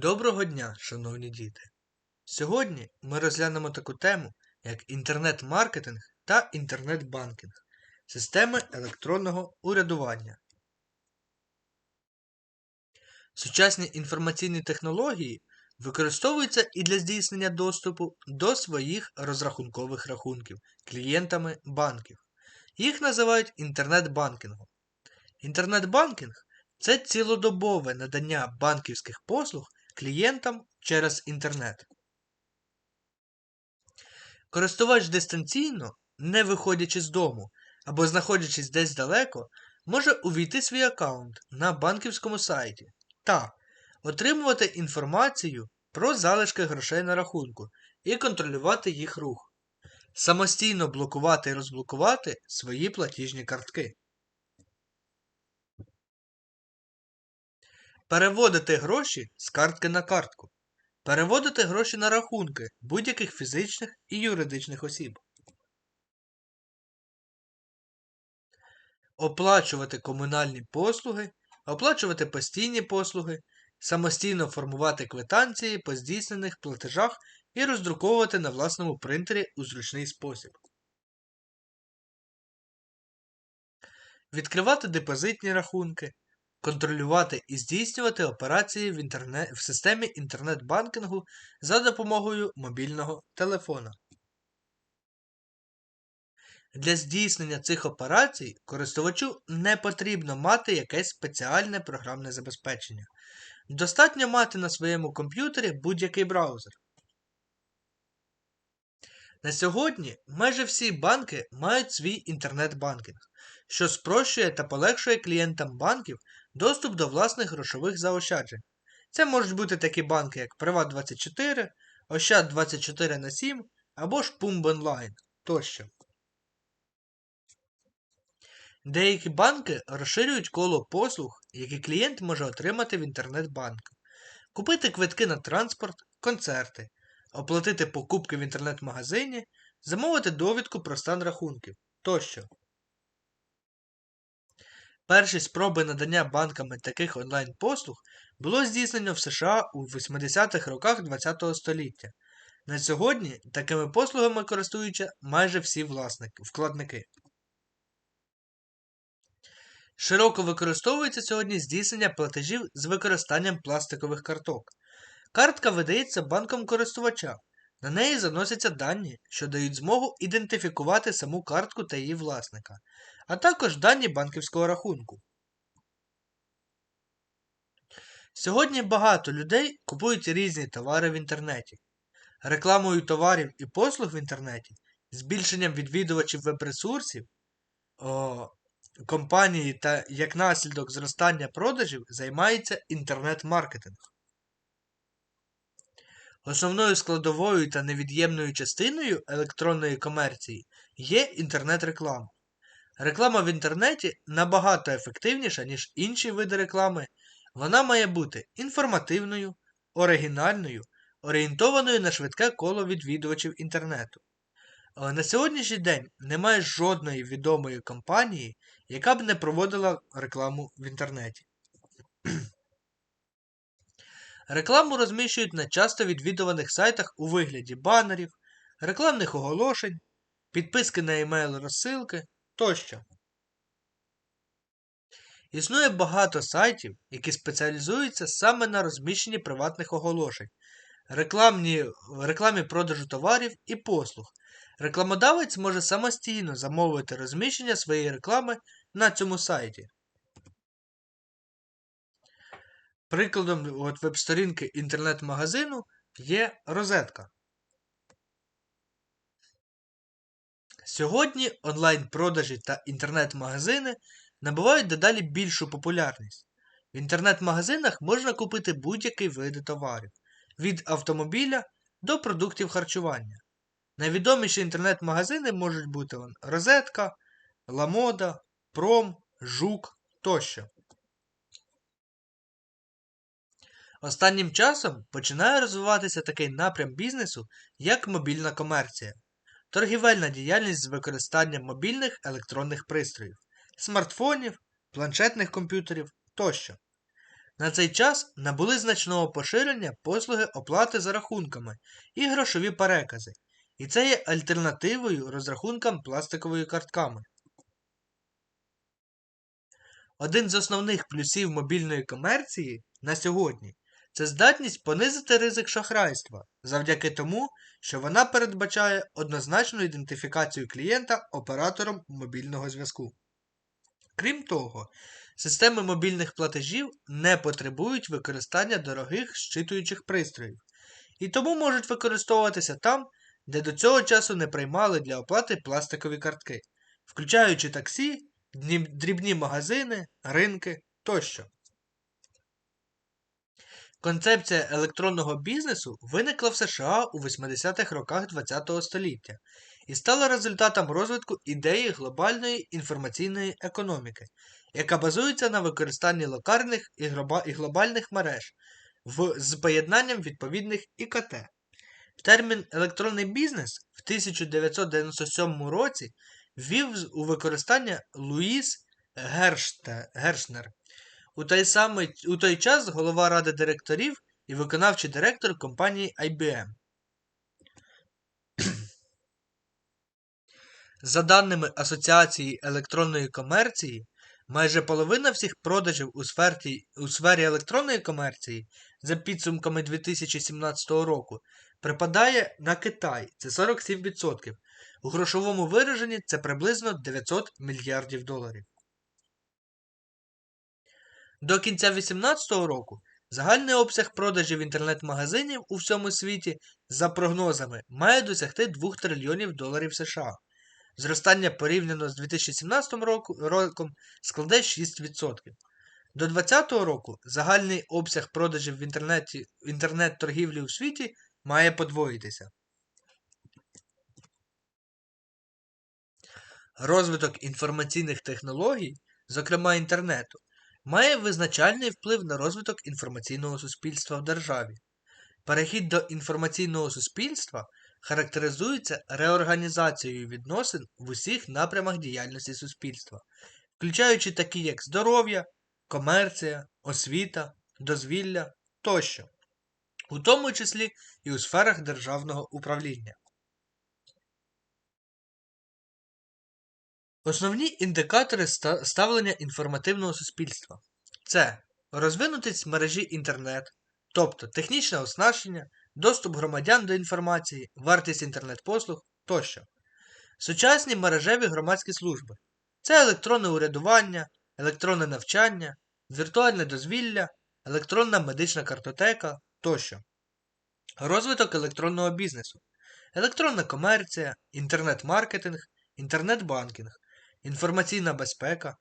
Доброго дня, шановні діти! Сьогодні ми розглянемо таку тему, як інтернет-маркетинг та інтернет-банкінг, системи електронного урядування. Сучасні інформаційні технології використовуються і для здійснення доступу до своїх розрахункових рахунків клієнтами банків. Їх називають інтернет-банкінгом. Інтернет-банкінг це цілодобове надання банківських послуг клієнтам через інтернет. Користувач дистанційно, не виходячи з дому або знаходячись десь далеко, може увійти свій аккаунт на банківському сайті та отримувати інформацію про залишки грошей на рахунку і контролювати їх рух, самостійно блокувати і розблокувати свої платіжні картки. Переводити гроші з картки на картку. Переводити гроші на рахунки будь-яких фізичних і юридичних осіб. Оплачувати комунальні послуги, оплачувати постійні послуги, самостійно формувати квитанції по здійснених платежах і роздруковувати на власному принтері у зручний спосіб. Відкривати депозитні рахунки, контролювати і здійснювати операції в, інтернет... в системі інтернет-банкінгу за допомогою мобільного телефона. Для здійснення цих операцій користувачу не потрібно мати якесь спеціальне програмне забезпечення. Достатньо мати на своєму комп'ютері будь-який браузер. На сьогодні майже всі банки мають свій інтернет-банкінг, що спрощує та полегшує клієнтам банків доступ до власних грошових заощаджень. Це можуть бути такі банки, як Приват24, Ощад 24 на 7 або ж Online тощо. Деякі банки розширюють коло послуг, які клієнт може отримати в інтернет-банку, купити квитки на транспорт, концерти, оплатити покупки в інтернет-магазині, замовити довідку про стан рахунків тощо. Перші спроби надання банками таких онлайн-послуг було здійснено в США у 80-х роках ХХ століття. На сьогодні такими послугами користуються майже всі власники, вкладники. Широко використовується сьогодні здійснення платежів з використанням пластикових карток. Картка видається банком користувача. На неї заносяться дані, що дають змогу ідентифікувати саму картку та її власника, а також дані банківського рахунку. Сьогодні багато людей купують різні товари в інтернеті. Рекламою товарів і послуг в інтернеті, збільшенням відвідувачів веб-ресурсів, компанії та як наслідок зростання продажів займається інтернет-маркетинг. Основною складовою та невід'ємною частиною електронної комерції є інтернет-реклама. Реклама в інтернеті набагато ефективніша, ніж інші види реклами. Вона має бути інформативною, оригінальною, орієнтованою на швидке коло відвідувачів інтернету. Але на сьогоднішній день немає жодної відомої компанії, яка б не проводила рекламу в інтернеті. Рекламу розміщують на часто відвідуваних сайтах у вигляді банерів, рекламних оголошень, підписки на емейл розсилки тощо. Існує багато сайтів, які спеціалізуються саме на розміщенні приватних оголошень, рекламні, рекламі продажу товарів і послуг. Рекламодавець може самостійно замовити розміщення своєї реклами на цьому сайті. Прикладом веб-сторінки інтернет-магазину є розетка. Сьогодні онлайн-продажі та інтернет-магазини набувають дедалі більшу популярність. В інтернет-магазинах можна купити будь-який вид товарів від автомобіля до продуктів харчування. Найвідоміші інтернет-магазини можуть бути Розетка, Ламода, Пром, Жук тощо. Останнім часом починає розвиватися такий напрям бізнесу, як мобільна комерція, торгівельна діяльність з використанням мобільних електронних пристроїв, смартфонів, планшетних комп'ютерів тощо. На цей час набули значного поширення послуги оплати за рахунками і грошові перекази, і це є альтернативою розрахункам пластиковими картками. Один з основних плюсів мобільної комерції на сьогодні це здатність понизити ризик шахрайства завдяки тому, що вона передбачає однозначну ідентифікацію клієнта оператором мобільного зв'язку. Крім того, системи мобільних платежів не потребують використання дорогих щитуючих пристроїв і тому можуть використовуватися там, де до цього часу не приймали для оплати пластикові картки, включаючи таксі, дрібні магазини, ринки тощо. Концепція електронного бізнесу виникла в США у 80-х роках ХХ століття і стала результатом розвитку ідеї глобальної інформаційної економіки, яка базується на використанні локальних і глобальних мереж в, з поєднанням відповідних ІКТ. Термін електронний бізнес в 1997 році ввів у використання Луїс Гершнер. У той, самий, у той час голова ради директорів і виконавчий директор компанії IBM. За даними Асоціації електронної комерції, майже половина всіх продажів у сфері, у сфері електронної комерції за підсумками 2017 року припадає на Китай це 47%. У грошовому вираженні це приблизно 900 мільярдів доларів. До кінця 2018 року загальний обсяг продажів інтернет-магазинів у всьому світі, за прогнозами, має досягти 2 трильйонів доларів США. Зростання порівняно з 2017 роком складе 6%. До 2020 року загальний обсяг продажів в інтернеті, інтернет-торгівлі у світі має подвоїтися. Розвиток інформаційних технологій, зокрема інтернету, має визначальний вплив на розвиток інформаційного суспільства в державі. Перехід до інформаційного суспільства характеризується реорганізацією відносин в усіх напрямах діяльності суспільства, включаючи такі як здоров'я, комерція, освіта, дозвілля тощо, у тому числі і у сферах державного управління. Основні індикатори ставлення інформативного суспільства це розвинутість мережі інтернет, тобто технічне оснащення, доступ громадян до інформації, вартість інтернет-послуг тощо. Сучасні мережеві громадські служби це електронне урядування, електронне навчання, віртуальне дозвілля, електронна медична картотека тощо. Розвиток електронного бізнесу, електронна комерція, інтернет-маркетинг, інтернет-банкінг, інформаційна безпека.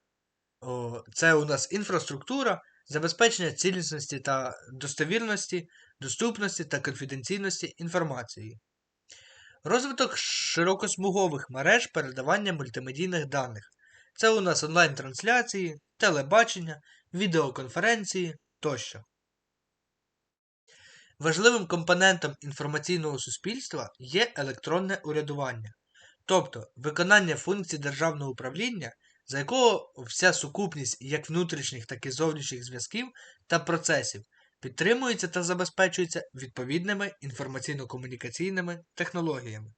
Це у нас інфраструктура, забезпечення цілісності та достовірності, доступності та конфіденційності інформації. Розвиток широкосмугових мереж передавання мультимедійних даних. Це у нас онлайн-трансляції, телебачення, відеоконференції тощо. Важливим компонентом інформаційного суспільства є електронне урядування, тобто виконання функцій державного управління, за якого вся сукупність як внутрішніх, так і зовнішніх зв'язків та процесів підтримується та забезпечується відповідними інформаційно-комунікаційними технологіями.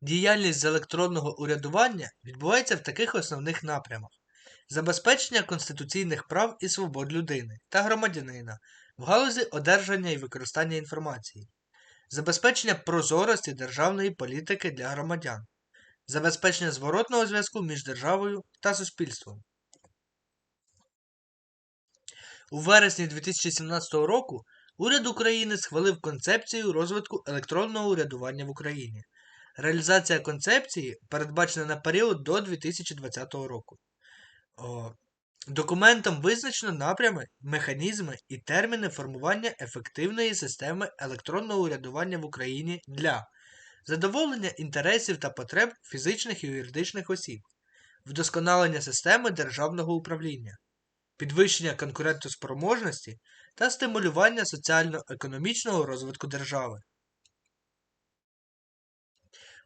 Діяльність з електронного урядування відбувається в таких основних напрямах: забезпечення конституційних прав і свобод людини та громадянина в галузі одержання і використання інформації, забезпечення прозорості державної політики для громадян, забезпечення зворотного зв'язку між державою та суспільством. У вересні 2017 року уряд України схвалив концепцію розвитку електронного урядування в Україні. Реалізація концепції передбачена на період до 2020 року. Документом визначено напрями, механізми і терміни формування ефективної системи електронного урядування в Україні для задоволення інтересів та потреб фізичних і юридичних осіб, вдосконалення системи державного управління, підвищення конкурентоспроможності та стимулювання соціально-економічного розвитку держави.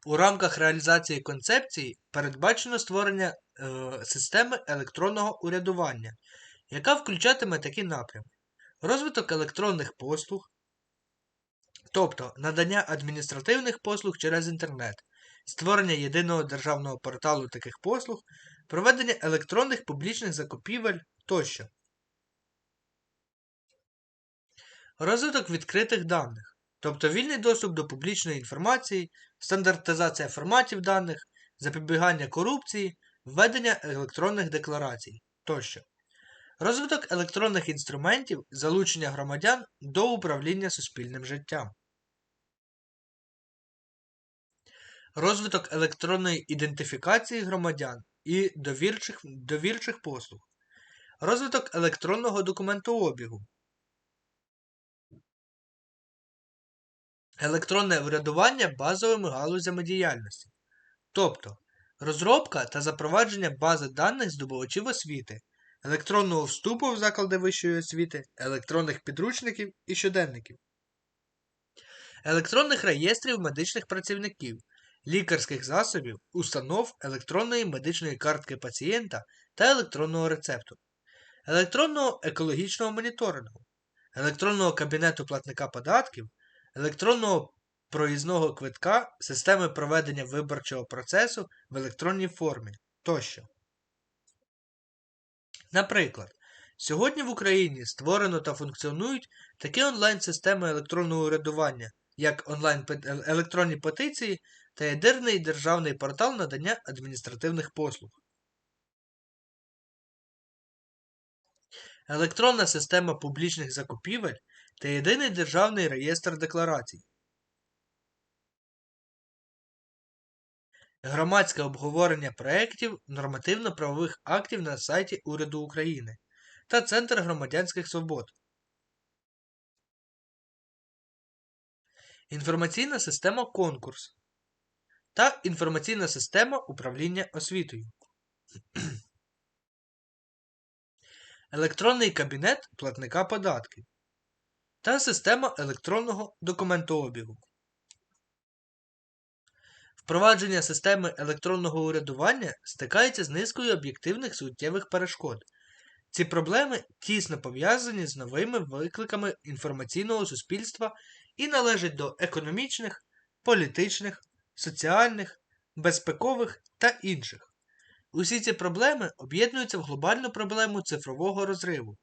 У рамках реалізації концепції передбачено створення системи електронного урядування, яка включатиме такі напрями: розвиток електронних послуг, тобто надання адміністративних послуг через інтернет, створення єдиного державного порталу таких послуг, проведення електронних публічних закупівель тощо. Розвиток відкритих даних, тобто вільний доступ до публічної інформації, стандартизація форматів даних, запобігання корупції, введення електронних декларацій тощо. Розвиток електронних інструментів, залучення громадян до управління суспільним життям. Розвиток електронної ідентифікації громадян і довірчих, довірчих послуг. Розвиток електронного документообігу. Електронне врядування базовими галузями діяльності. Тобто розробка та запровадження бази даних здобувачів освіти, електронного вступу в заклади вищої освіти, електронних підручників і щоденників, електронних реєстрів медичних працівників, лікарських засобів, установ електронної медичної картки пацієнта та електронного рецепту, електронного екологічного моніторингу, електронного кабінету платника податків, електронного проїзного квитка, системи проведення виборчого процесу в електронній формі тощо. Наприклад, сьогодні в Україні створено та функціонують такі онлайн-системи електронного урядування, як онлайн електронні петиції та єдиний державний портал надання адміністративних послуг. Електронна система публічних закупівель та єдиний державний реєстр декларацій. Громадське обговорення проєктів нормативно-правових актів на сайті Уряду України та Центр громадянських свобод. Інформаційна система конкурс та інформаційна система управління освітою. Електронний кабінет платника податків та система електронного документообігу. Впровадження системи електронного урядування стикається з низкою об'єктивних суттєвих перешкод. Ці проблеми тісно пов'язані з новими викликами інформаційного суспільства і належать до економічних, політичних, соціальних, безпекових та інших. Усі ці проблеми об'єднуються в глобальну проблему цифрового розриву,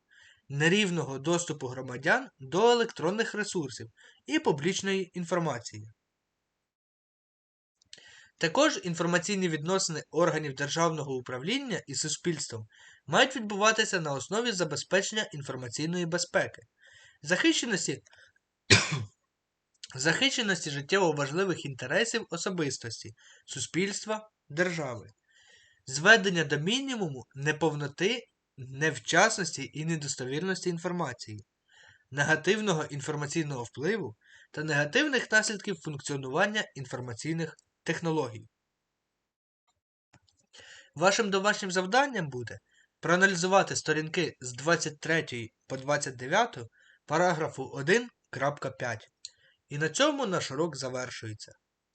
нерівного доступу громадян до електронних ресурсів і публічної інформації. Також інформаційні відносини органів державного управління і суспільством мають відбуватися на основі забезпечення інформаційної безпеки, захищеності захищеності життєво важливих інтересів особистості, суспільства, держави, зведення до мінімуму неповноти, невчасності і недостовірності інформації, негативного інформаційного впливу та негативних наслідків функціонування інформаційних технологій. Вашим домашнім завданням буде проаналізувати сторінки з 23 по 29 параграфу 1.5. І на цьому наш урок завершується.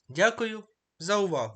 Дякую за увагу!